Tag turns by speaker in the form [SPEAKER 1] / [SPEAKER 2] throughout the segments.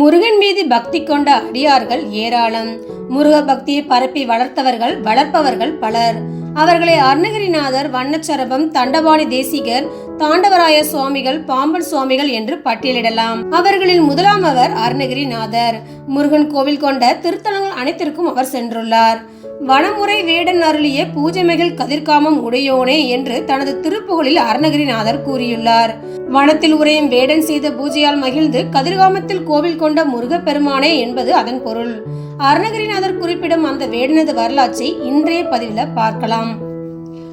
[SPEAKER 1] முருகன் மீது பக்தி கொண்ட அடியார்கள் ஏராளம். முருக பக்தியை பரப்பி வளர்த்தவர்கள் வளர்ப்பவர்கள் பலர். அவர்களை அருணகிரிநாதர் வண்ணச்சரபம் தண்டபாணி தேசிகர் தாண்டவராய சுவாமிகள் பாம்பன் சுவாமிகள் என்று பட்டியலிடலாம். அவர்களில் முதலாம் அவர் அருணகிரிநாதர். முருகன் கோவில் கொண்ட திருத்தலங்கள் அனைத்திற்கும் அவர் சென்றுள்ளார். வனமுறை வேடன் அருளிய பூஜைமைகள் கதிர்காமம் உடையோனே என்று தனது திருப்புகழில் அருணகிரிநாதர் கூறியுள்ளார். வனத்தில் உரையும் வேடன் செய்த பூஜையால் மகிழ்ந்து கதிர்காமத்தில் கோவில் கொண்ட முருகப்பெருமானே என்பது அதன் பொருள். அருணகிரிநாதர் குறிப்பிடும் அந்த வேடனது வரலாற்றை இன்றைய பதிவில் பார்க்கலாம்.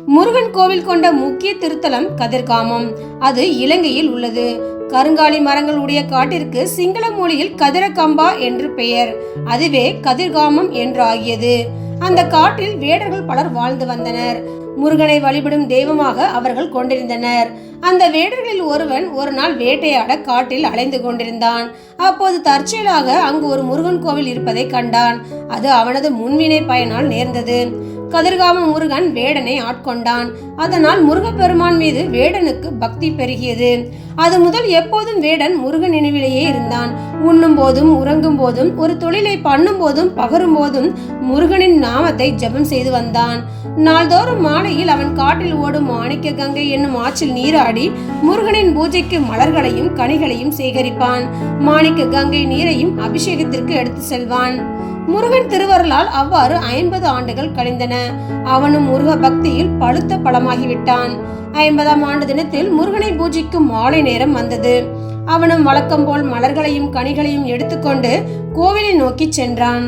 [SPEAKER 1] முருகன் கோவில் கொண்ட முக்கிய திருத்தலம் கதிர்காமம். அது இலங்கையில் உள்ளது. கருங்காலி மரங்கள் உடைய காட்டிற்கு சிங்கள மொழியில் கதிரகம்பா என்று பெயர். அதுவே கதிர்காமம் என்றாகியது. அந்த காட்டில் வேடர்கள் பலர் வாழ்ந்து வந்தனர். முருகனை வழிபடும் தெய்வமாக அவர்கள் கொண்டிருந்தனர். அந்த வேடர்களில் ஒருவன் ஒரு நாள் வேட்டையாட காட்டில் அலைந்து கொண்டிருந்தான். அப்போது தற்செயலாக அங்கு ஒரு முருகன் கோவில் இருப்பதை கண்டான். அது அவனது முன்வினை பயனால் நேர்ந்தது. கதிர்காம முருகன் வேடனை ஆட்கொண்டான். அதனால் முருகப்பெருமான் மீது வேடனுக்கு பக்தி பெருகியது. அது முதல் எப்போதும் வேடன் முருகன் நினைவிலேயே இருந்தான் உண்ணும் போதும் உறங்கும் போதும் ஒரு தொழிலை பண்ணும் போதும் பகரும் போதும் முருகனின் நாமத்தை ஜெபம் செய்து வந்தான். நாள்தோறும் மாலையில் அவன் காட்டில் ஓடும் மாணிக்க கங்கை என்னும் ஆற்றில் நீராடி முருகனின் பூஜைக்கு மலர்களையும் கனிகளையும் சேகரிப்பான். மாணிக்க கங்கை நீரையும் அபிஷேகத்திற்கு எடுத்து செல்வான். முருகன் திருவருளால் அவ்வாறு ஐம்பது ஆண்டுகள் கழிந்தன. அவனும் முருக பக்தியில் பழுத்த பழமாகிவிட்டான் ஐம்பதாம் ஆண்டு தினத்தில் முருகனை பூஜிக்கும் மாலை நேரம் வந்தது. அவனும் வழக்கம் போல் மலர்களையும் கனிகளையும் எடுத்துக்கொண்டு கோவிலை நோக்கி சென்றான்.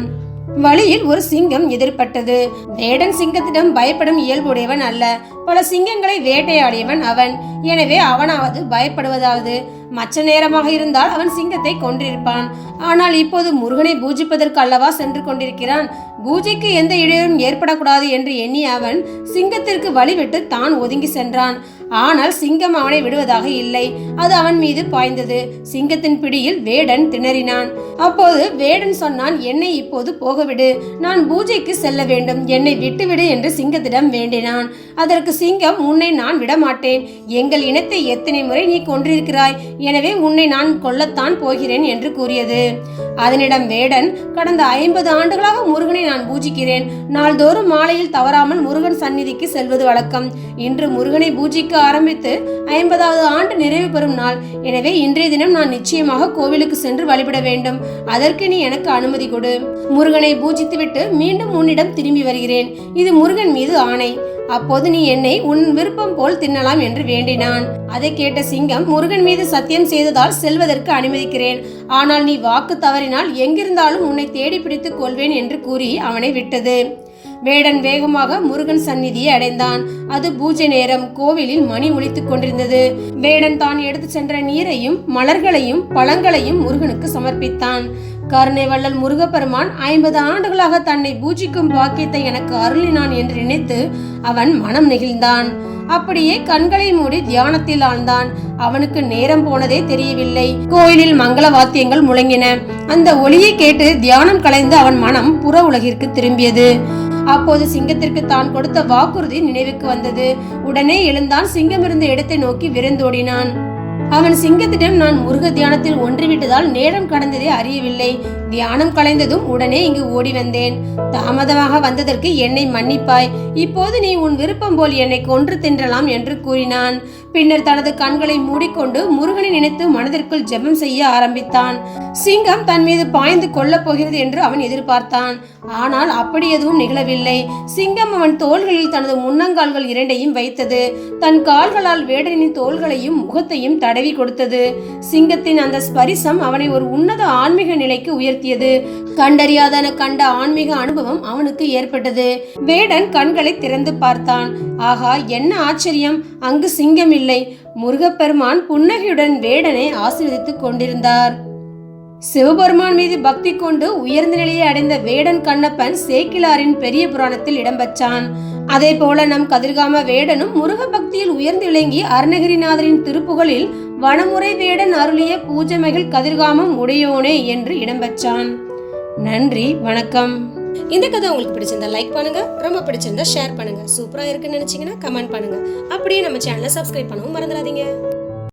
[SPEAKER 1] வழியில் ஒரு சிங்கம் எதிர்பட்டது. வேடன் சிங்கத்திடம் பயப்படும் இயல்புடையவன் அல்ல. பல சிங்கங்களை வேட்டையாடியவன் அவன். எனவே அவனாவது பயப்படுவதாவது. மற்ற நேரமாக இருந்தால் அவன் சிங்கத்தை கொன்றிருப்பான். ஆனால் இப்போது முருகனை பூஜிப்பதற்கு அல்லவா சென்று கொண்டிருக்கிறான்? பூஜைக்கு எந்த இடையூறும் ஏற்படக்கூடாது என்று எண்ணி அவன் சிங்கத்திற்கு வழிவிட்டு தான் ஒதுங்கி சென்றான். ஆனால் சிங்கம் அவனை விடுவதாக இல்லை. அது அவன் மீது பாய்ந்தது. சிங்கத்தின் பிடியில் வேடன் திணறினான். அப்போது வேடன் சொன்னான் என்னை இப்போது போகவிடு. நான் பூஜைக்கு செல்ல வேண்டும். என்னை விட்டுவிடு என்று சிங்கத்திடம் வேண்டினான். அதற்கு சிங்கம் உன்னை நான் விடமாட்டேன். எங்கள் இனத்தை எத்தனை முறை நீ கொன்றிருக்கிறாய்? எனவே உன்னை நான் கொல்லத்தான் போகிறேன் என்று கூறியது. அதனிடம் வேடன் கடந்த ஐம்பது ஆண்டுகளாக முருகனை நான் பூஜிக்கிறேன். நாள்தோறும் மாலையில் தவறாமல் முருகன் சந்நிதிக்கு செல்வது வழக்கம். இன்று முருகனை பூஜிக்க ஆரம்பித்து ஐம்பதாவது ஆண்டு நிறைவு பெறும் நாள். எனவே இன்றைய தினம் நான் நிச்சயமாக கோவிலுக்கு சென்று வழிபட வேண்டும். அதற்கு நீ எனக்கு அனுமதி கொடு. முருகனை பூஜித்துவிட்டு மீண்டும் உன்னிடம் திரும்பி வருகிறேன். இது முருகன் மீது ஆணை. அப்போது நீ என்னை உன் விருப்பம் போல் தின்னலாம் என்று வேண்டினான். அதை கேட்ட சிங்கம் முருகன் மீது சத்தியம் செய்ததால் செல்வதற்கு அனுமதிக்கிறேன். ஆனால் நீ வாக்கு தவறினால் எங்கிருந்தாலும் உன்னை தேடி பிடித்துக் கொள்வேன் என்று கூறி அவனை விட்டது. வேடன் வேகமாக முருகன் சந்நிதியை அடைந்தான். அது பூஜை நேரம் கோவிலில் மணி ஒழித்துக் கொண்டிருந்தது. வேடன் தான் எடுத்து சென்ற நீரையும் மலர்களையும் பழங்களையும் முருகனுக்கு சமர்ப்பித்தான். கருணை வள்ளல் முருகப்பெருமான் ஐம்பது ஆண்டுகளாக தன்னை பூஜிக்கும் பாக்கியத்தை எனக்கு அருளினான் என்று நினைத்து அவன் மனம் நெகிழ்ந்தான். அப்படியே கண்களை மூடி தியானத்தில் ஆழ்ந்தான். அவனுக்கு நேரம் போனதே தெரியவில்லை. கோயிலில் மங்கள வாத்தியங்கள் முழங்கின. அந்த ஒளியை கேட்டு தியானம் கலைந்து அவன் மனம் புற உலகிற்கு திரும்பியது. அப்போது சிங்கத்திற்கு தான் கொடுத்த வாக்குறுதி நினைவுக்கு வந்தது. உடனே எழுந்தான் சிங்கம் இருந்த இடத்தை நோக்கி விரைந்தோடினான். அவன் சிங்கத்திடம் நான் முருக தியானத்தில் ஒன்றுவிட்டதால் நேரம் கடந்ததே அறியவில்லை. தியானம் கலைந்ததும் உடனே இங்கு ஓடி வந்தேன். தாமதமாக வந்ததற்கு என்னை மன்னிப்பாய். இப்போது நீ உன் விருப்பம் போல் என்னை கொன்று தின்றலாம் என்று கூறினான். பின்னர் தனது கண்களை மூடிக்கொண்டு முருகனை நினைத்து மனதிற்குள் ஜெபம் செய்ய ஆரம்பித்தான். சிங்கம் தன் மீது பாய்ந்து கொள்ளப் போகிறது என்று அவன் எதிர்பார்த்தான். ஆனால் அப்படி எதுவும் நிகழவில்லை. சிங்கம் அவன் தோள்களில் தனது முன்னங்கால்கள் இரண்டையும் வைத்தது. தன் கால்களால் வேடனின் தோள்களையும் முகத்தையும் தடவி கொடுத்தது. சிங்கத்தின் அந்த ஸ்பரிசம் அவனை ஒரு உன்னத ஆன்மீக நிலைக்கு உயர்த்தியது கண்டறியாதன கண்ட ஆன்மீக அனுபவம் அவனுக்கு ஏற்பட்டது. வேடன் கண்களை திறந்து பார்த்தான். ஆகா என்ன ஆச்சரியம். அங்கு சிங்கம் இல்லை. முருகப்பெருமான் புன்னகையுடன் வேடனை ஆசீர்வதித்துக் கொண்டிருந்தார். சிவபெருமான் மீது பக்தி கொண்டு உயர்ந்த நிலையை அடைந்த வேடன் கண்ணப்பன் சேக்கிலாரின் பெரிய புராணத்தில் இடம்பெற்றான். அதே போல நம் கதிர்காம வேடனும் முருக பக்தியில் உயர்ந்து விளங்கி அருணகிரிநாதரின் திருப்புகளில் வனமுறை வேடன் அருளிய பூஜைமைகள் கதிர்காமம் உடையோனே என்று இடம்பெற்றான். நன்றி வணக்கம். இந்த கதை உங்களுக்கு பிடிச்சிருந்தா லைக் பண்ணுங்க ரொம்ப பிடிச்சிருந்தா ஷேர் பண்ணுங்க. சூப்பரா இருக்குன்னு நினைச்சீங்கன்னா கமெண்ட் பண்ணுங்க. அப்படியே நம்ம சேனலை சப்ஸ்கிரைப் பண்ணவும் மறந்துடாதீங்க.